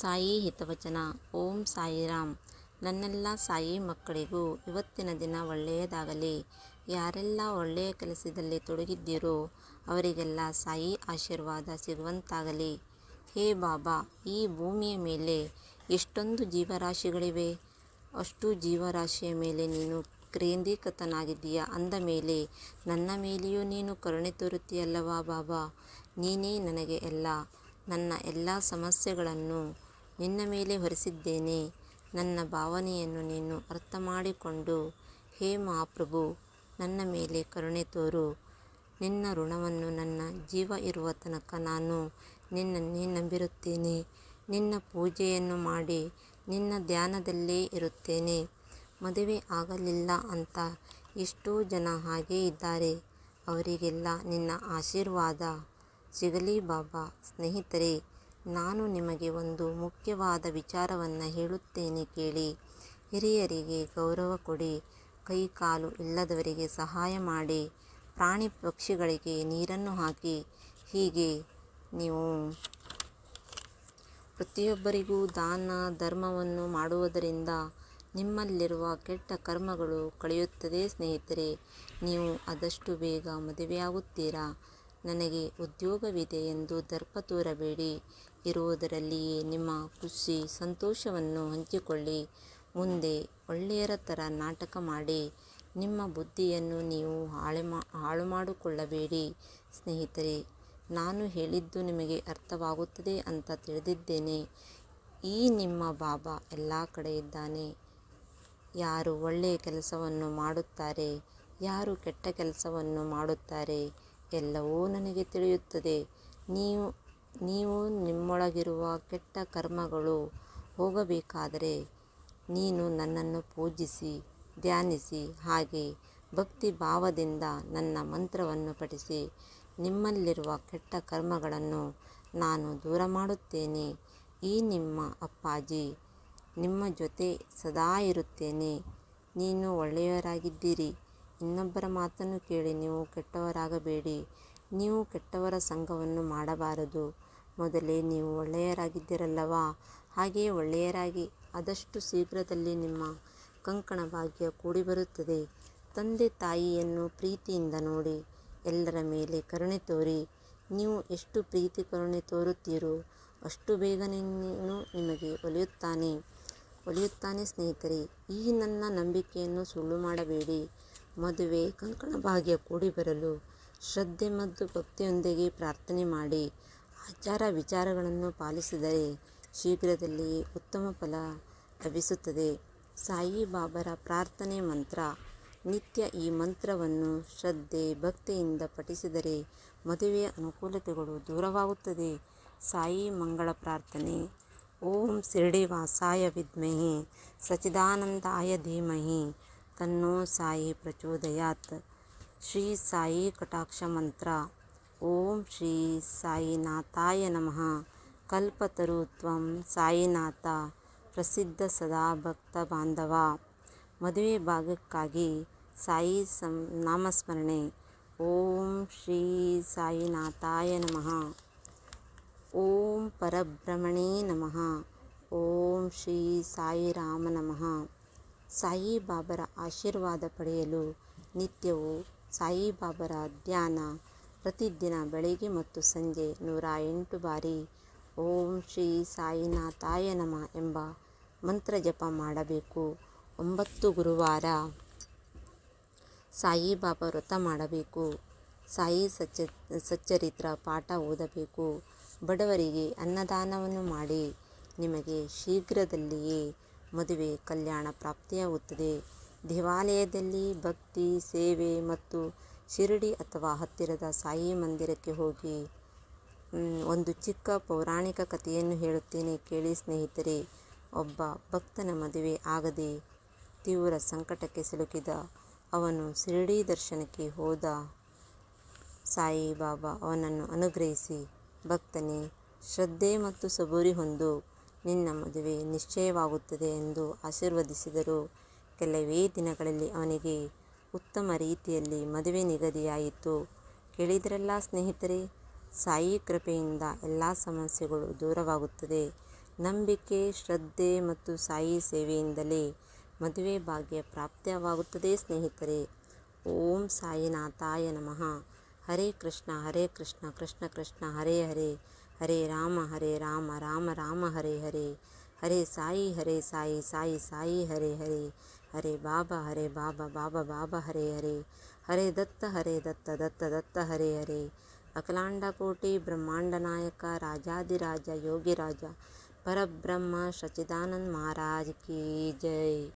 ಸಾಯಿ ಹಿತವಚನ. ಓಂ ಸಾಯಿರಾಮ್. ನನ್ನೆಲ್ಲ ಸಾಯಿ ಮಕ್ಕಳಿಗೂ ಇವತ್ತಿನ ದಿನ ಒಳ್ಳೆಯದಾಗಲಿ. ಯಾರೆಲ್ಲ ಒಳ್ಳೆಯ ಕೆಲಸದಲ್ಲಿ ತೊಡಗಿದ್ದೀರೋ ಅವರಿಗೆಲ್ಲ ಸಾಯಿ ಆಶೀರ್ವಾದ ಸಿಗುವಂತಾಗಲಿ. ಹೇ ಬಾಬಾ, ಈ ಭೂಮಿಯ ಮೇಲೆ ಎಷ್ಟೊಂದು ಜೀವರಾಶಿಗಳಿವೆ. ಅಷ್ಟು ಜೀವರಾಶಿಯ ಮೇಲೆ ನೀನು ಕೇಂದ್ರೀಕೃತನಾಗಿದ್ದೀಯ. ಅಂದ ಮೇಲೆ ನನ್ನ ಮೇಲೆಯೂ ನೀನು ಕರುಣೆ ತೋರುತ್ತೀಯಲ್ಲವಾ ಬಾಬಾ? ನೀನೇ ನನಗೆ ಎಲ್ಲ ನನ್ನ ಎಲ್ಲ ಸಮಸ್ಯೆಗಳನ್ನು ನಿನ್ನ ಮೇಲೆ ಹೊರಿಸಿದ್ದೇನೆ. ನನ್ನ ಭಾವನೆಯನ್ನು ನೀನು ಅರ್ಥ ಮಾಡಿಕೊಂಡು ಹೇ ಮಹಾಪ್ರಭು, ನನ್ನ ಮೇಲೆ ಕರುಣೆ ತೋರು. ನಿನ್ನ ಋಣವನ್ನು ನನ್ನ ಜೀವ ಇರುವ ತನಕ ನಾನು ನಿನ್ನನ್ನೇ ನಂಬಿರುತ್ತೇನೆ. ನಿನ್ನ ಪೂಜೆಯನ್ನು ಮಾಡಿ ನಿನ್ನ ಧ್ಯಾನದಲ್ಲೇ ಇರುತ್ತೇನೆ. ಮದುವೆ ಆಗಲಿಲ್ಲ ಅಂತ ಎಷ್ಟೋ ಜನ ಹಾಗೇ ಇದ್ದಾರೆ. ಅವರಿಗೆಲ್ಲ ನಿನ್ನ ಆಶೀರ್ವಾದ ಸಿಗಲಿ ಬಾಬಾ ಸ್ನೇಹಿತರೆ, ನಾನು ನಿಮಗೆ ಒಂದು ಮುಖ್ಯವಾದ ವಿಚಾರವನ್ನು ಹೇಳುತ್ತೇನೆ ಕೇಳಿ. ಹಿರಿಯರಿಗೆ ಗೌರವ ಕೊಡಿ ಕೈ ಕಾಲು ಇಲ್ಲದವರಿಗೆ ಸಹಾಯ ಮಾಡಿ, ಪ್ರಾಣಿ ಪಕ್ಷಿಗಳಿಗೆ ನೀರನ್ನು ಹಾಕಿ. ಹೀಗೆ ನೀವು ಪ್ರತಿಯೊಬ್ಬರಿಗೂ ದಾನ, ಧರ್ಮವನ್ನು ಮಾಡುವುದರಿಂದ ನಿಮ್ಮಲ್ಲಿರುವ ಕೆಟ್ಟ ಕರ್ಮಗಳು ಕಳೆಯುತ್ತದೆ ಸ್ನೇಹಿತರೆ. ನೀವು ಆದಷ್ಟು ಬೇಗ ಮದುವೆಯಾಗುತ್ತೀರಾ? ನನಗೆ ಉದ್ಯೋಗವಿದೆ ಎಂದು ದರ್ಪ ತೋರಬೇಡಿ. ಇರುವುದರಲ್ಲಿಯೇ ನಿಮ್ಮ ಖುಷಿ, ಸಂತೋಷವನ್ನು ಹಂಚಿಕೊಳ್ಳಿ. ಮುಂದೆ ಒಳ್ಳೆಯರ ಥರ ನಾಟಕ ಮಾಡಿ. ನಿಮ್ಮ ಬುದ್ಧಿಯನ್ನು ನೀವು ಹಾಳೆ ಮಾ, ಹಾಳು ಮಾಡಿಕೊಳ್ಳಬೇಡಿ. ಸ್ನೇಹಿತರೆ, ನಾನು ಹೇಳಿದ್ದು ನಿಮಗೆ ಅರ್ಥವಾಗುತ್ತದೆ ಅಂತ ತಿಳಿದಿದ್ದೇನೆ. ಈ ನಿಮ್ಮ ಬಾಬಾ ಎಲ್ಲ ಕಡೆ ಇದ್ದಾನೆ. ಯಾರು ಒಳ್ಳೆಯ ಕೆಲಸವನ್ನು ಮಾಡುತ್ತಾರೆ, ಯಾರು ಕೆಟ್ಟ ಕೆಲಸವನ್ನು ಮಾಡುತ್ತಾರೆ ಎಲ್ಲವೂ ನನಗೆ ತಿಳಿಯುತ್ತದೆ. ನೀವು ನೀವು ನಿಮ್ಮೊಳಗಿರುವ ಕೆಟ್ಟ ಕರ್ಮಗಳು ಹೋಗಬೇಕಾದರೆ ನೀನು ನನ್ನನ್ನು ಪೂಜಿಸಿ, ಧ್ಯಾನಿಸಿ, ಹಾಗೆ ಭಕ್ತಿ ಭಾವದಿಂದ ನನ್ನ ಮಂತ್ರವನ್ನು ಪಠಿಸಿ. ನಿಮ್ಮಲ್ಲಿರುವ ಕೆಟ್ಟ ಕರ್ಮಗಳನ್ನು ನಾನು ದೂರ ಮಾಡುತ್ತೇನೆ. ಈ ನಿಮ್ಮ ಅಪ್ಪಾಜಿ, ನಿಮ್ಮ ಜೊತೆ ಸದಾ ಇರುತ್ತೇನೆ. ನೀನು ಒಳ್ಳೆಯವರಾಗಿದ್ದೀರಿ. ಇನ್ನೊಬ್ಬರ ಮಾತನ್ನು ಕೇಳಿ ನೀವು ಕೆಟ್ಟವರಾಗಬೇಡಿ. ನೀವು ಕೆಟ್ಟವರ ಸಂಘವನ್ನು ಮಾಡಬಾರದು. ಮೊದಲೇ ನೀವು ಒಳ್ಳೆಯರಾಗಿದ್ದೀರಲ್ಲವಾ? ಹಾಗೆಯೇ ಒಳ್ಳೆಯರಾಗಿ, ಆದಷ್ಟು ಶೀಘ್ರದಲ್ಲಿ ನಿಮ್ಮ ಕಂಕಣ ಭಾಗ್ಯ ಕೂಡಿ ಬರುತ್ತದೆ ತಂದೆ ತಾಯಿಯನ್ನು ಪ್ರೀತಿಯಿಂದ ನೋಡಿ, ಎಲ್ಲರ ಮೇಲೆ ಕರುಣೆ ತೋರಿ. ನೀವು ಎಷ್ಟು ಪ್ರೀತಿ ಕರುಣೆ ತೋರುತ್ತೀರೋ, ಅಷ್ಟು ಬೇಗನೆ ನೀನು ನಿಮಗೆ ಒಲಿಯುತ್ತಾನೆ. ಒಲಿಯುತ್ತಾನೆ ಸ್ನೇಹಿತರೆ, ಈ ನನ್ನ ನಂಬಿಕೆಯನ್ನು ಸುಳ್ಳು ಮಾಡಬೇಡಿ. ಮದುವೆ ಕಂಕಣ ಭಾಗ್ಯ ಕೂಡಿ ಬರಲು ಶ್ರದ್ಧೆ ಮತ್ತು ಭಕ್ತಿಯೊಂದಿಗೆ ಪ್ರಾರ್ಥನೆ ಮಾಡಿ ಆಚಾರ ವಿಚಾರಗಳನ್ನು ಪಾಲಿಸಿದರೆ ಶೀಘ್ರದಲ್ಲಿ ಉತ್ತಮ ಫಲ ಲಭಿಸುತ್ತದೆ. ಸಾಯಿ ಬಾಬರ ಪ್ರಾರ್ಥನೆ ಮಂತ್ರ. ನಿತ್ಯ ಈ ಮಂತ್ರವನ್ನು ಶ್ರದ್ಧೆ, ಭಕ್ತಿಯಿಂದ ಪಠಿಸಿದರೆ ಮದುವೆಯ ಅನುಕೂಲತೆಗಳು ದೂರವಾಗುತ್ತದೆ. ಸಾಯಿ ಮಂಗಳ ಪ್ರಾರ್ಥನೆ. ಓಂ ಶಿರಡಿವಾಸಾಯ ವಿದ್ಮಹಿ ಸಚಿದಾನಂದಾಯ ಧೀಮಹಿ. ತನ್ನೋ ಸಾಯಿ ಪ್ರಚೋದಯಾತ್ ಶ್ರೀ ಸಾಯಿ ಕಟಾಕ್ಷ ಮಂತ್ರ ಓಂ ಶ್ರೀ ಸಾಯಿನಾಥಾಯ ನಮಃ ಕಲ್ಪತರು ತ್ವಂ ಸಾಯಿನಾಥ ಪ್ರಸಿದ್ಧ ಸದಾ ಭಕ್ತ ಬಾಂಧವ ಮದುವೆ ಭಾಗಕ್ಕಾಗಿ ಸಾಯಿ ಸಂ ನಾಮಸ್ಮರಣೆ ಓಂ ಶ್ರೀ ಸಾಯಿನಾಥಾಯ ನಮಃ ಓಂ ಪರಬ್ರಹ್ಮಣೇ ನಮಃ ಓಂ ಶ್ರೀ ಸಾಯಿರಾಮ ನಮಃ ಸಾಯಿ ಬಾಬರ ಆಶೀರ್ವಾದ ಪಡೆಯಲು ನಿತ್ಯವೂ ಸಾಯಿ ಬಾಬರ ಧ್ಯಾನ ಪ್ರತಿದಿನ ಬೆಳಗ್ಗೆ ಮತ್ತು ಸಂಜೆ ನೂರ ಎಂಟು ಬಾರಿ ಓಂ ಶ್ರೀ ಸಾಯಿನಾಥಾಯ ನಮ ಎಂಬ ಮಂತ್ರ ಜಪ ಮಾಡಬೇಕು. ಒಂಬತ್ತು ಗುರುವಾರ ಸಾಯಿಬಾಬಾ ವ್ರತ ಮಾಡಬೇಕು. ಸಾಯಿ ಸಚ್ಚ, ಸಚ್ಚರಿತ್ರ ಪಾಠ ಓದಬೇಕು. ಬಡವರಿಗೆ ಅನ್ನದಾನವನ್ನು ಮಾಡಿ ನಿಮಗೆ ಶೀಘ್ರದಲ್ಲಿಯೇ ಮದುವೆ ಕಲ್ಯಾಣ ಪ್ರಾಪ್ತಿಯಾಗುತ್ತದೆ. ದೇವಾಲಯದಲ್ಲಿ ಭಕ್ತಿ, ಸೇವೆ ಮತ್ತು ಶಿರಡಿ ಅಥವಾ ಹತ್ತಿರದ ಸಾಯಿ ಮಂದಿರಕ್ಕೆ ಹೋಗಿ ಒಂದು ಚಿಕ್ಕ ಪೌರಾಣಿಕ ಕಥೆಯನ್ನು ಹೇಳುತ್ತೇನೆ ಕೇಳಿ ಸ್ನೇಹಿತರೆ. ಒಬ್ಬ ಭಕ್ತನ ಮದುವೆ ಆಗದೆ ತೀವ್ರ ಸಂಕಟಕ್ಕೆ ಸಿಲುಕಿದ ಅವನು ಶಿರಡಿ ದರ್ಶನಕ್ಕೆ ಹೋದ. ಸಾಯಿಬಾಬಾ ಅವನನ್ನು ಅನುಗ್ರಹಿಸಿ ಭಕ್ತನೇ, ಶ್ರದ್ಧೆ ಮತ್ತು ಸಬೂರಿ ಹೊಂದು ನಿನ್ನ ಮದುವೆ ನಿಶ್ಚಯವಾಗುತ್ತದೆ ಎಂದು ಆಶೀರ್ವದಿಸಿದರು. ಕೆಲವೇ ದಿನಗಳಲ್ಲಿ ಅವನಿಗೆ ಉತ್ತಮ ರೀತಿಯಲ್ಲಿ ಮದುವೆ ನಿಗದಿಯಾಯಿತು. ಕೇಳಿದ್ರಲ್ಲ ಸ್ನೇಹಿತರೆ, ಸಾಯಿ ಕೃಪೆಯಿಂದ ಎಲ್ಲ ಸಮಸ್ಯೆಗಳು ದೂರವಾಗುತ್ತದೆ. ನಂಬಿಕೆ, ಶ್ರದ್ಧೆ ಮತ್ತು ಸಾಯಿ ಸೇವೆಯಿಂದಲೇ ಮದುವೆ ಭಾಗ್ಯ ಪ್ರಾಪ್ತವಾಗುತ್ತದೆ ಸ್ನೇಹಿತರೆ. ಓಂ ಸಾಯಿನಾಥಾಯ ನಮಃ. ಹರೇ ಕೃಷ್ಣ ಹರೇ ಕೃಷ್ಣ ಕೃಷ್ಣ ಕೃಷ್ಣ, ಹರೇ ಹರೇ. ಹರೇ ರಾಮ ಹರೇ ರಾಮ ರಾಮ ರಾಮ ಹರೇ ಹರೇ ಹರೇ ಸಾಯಿ ಹರೇ ಸಾಯಿ ಸಾಯಿ ಸಾಯಿ ಹರೇ ಹರೇ ಹರೇ ಬಾಬಾ ಹರೇ ಬಾಬಾ ಬಾಬಾ ಬಾಬಾ ಹರೇ ಹರೇ ಹರೇ ದತ್ತ ಹರೇ ದತ್ತ ದತ್ತ ದತ್ತ ಹರೇ ಹರೇ ಅಖಿಲಾಂಡ ಕೋಟಿ ಬ್ರಹ್ಮಾಂಡ ನಾಯಕ ರಾಜಾದಿರಾಜ ಯೋಗಿರಾಜ ಪರಬ್ರಹ್ಮ ಸಚ್ಚಿದಾನಂದ ಮಹಾರಾಜ್ ಕಿ ಜೈ